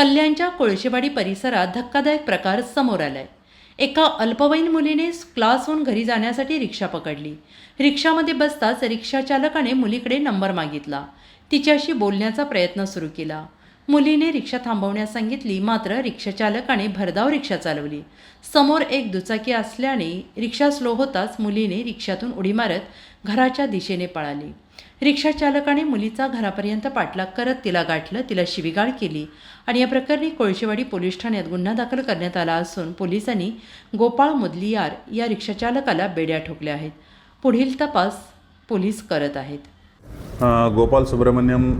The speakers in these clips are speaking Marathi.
कल्याणच्या कोळशेवाडी परिसरात धक्कादायक प्रकार समोर आलाय. एका अल्पवयीन मुलीने क्लासहून घरी जाण्यासाठी रिक्षा पकडली. रिक्षामध्ये बसताच रिक्षा चालकाने मुलीकडे नंबर मागितला. तिच्याशी बोलण्याचा प्रयत्न सुरू केला. मुलीने रिक्षा थांबवण्यास सांगितली मात्र रिक्षाचालकाने भरधाव रिक्षा चालवली. समोर एक दुचाकी असल्याने रिक्षा स्लो होताच मुलीने रिक्षातून उडी मारत घराच्या दिशेने पळाली. रिक्षाचालकाने मुलीचा घरापर्यंत पाठलाग करत तिला गाठलं तिला शिवीगाळ केली आणि या प्रकरणी कोळशेवाडी पोलीस ठाण्यात गुन्हा दाखल करण्यात आला असून पोलिसांनी गोपाळ मुदलियार या रिक्षाचालकाला बेड्या ठोकल्या आहेत. पुढील तपास पोलीस करत आहेत. गोपाल सुब्रमण्यम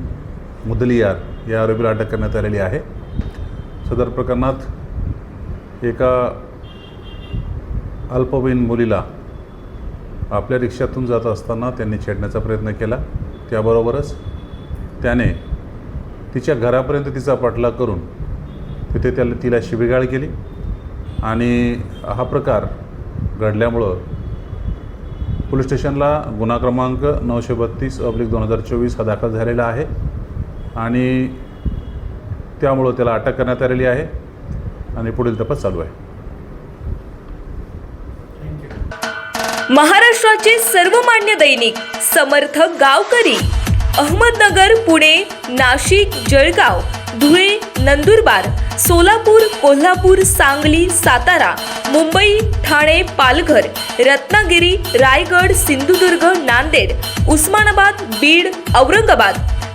मुदलियार या आरोपीला अटक करण्यात आलेली आहे. सदर प्रकरणात एका अल्पवयीन मुलीला आपल्या रिक्षातून जात असताना त्यांनी छेडण्याचा प्रयत्न केला. त्याबरोबरच त्याने तिच्या घरापर्यंत तिचा पाठलाग करून तिथे त्याला तिला शिबिगाळ केली आणि हा प्रकार घडल्यामुळं पोलीस स्टेशनला गुन्हा क्रमांक नऊशे बत्तीस अब्लिक दोन हजार चोवीस हा दाखल झालेला आहे. आणि त्यामुळं त्याला अटक करण्यात आलेली आहे आणि पुढील तपास चालू आहे. महाराष्ट्राचे सर्वमान्य दैनिक समर्थ गावकरी अहमदनगर पुणे नाशिक जळगाव धुळे नंदुरबार सोलापूर कोल्हापूर सांगली सातारा मुंबई ठाणे पालघर रत्नागिरी रायगड सिंधुदुर्ग नांदेड उस्मानाबाद बीड औरंगाबाद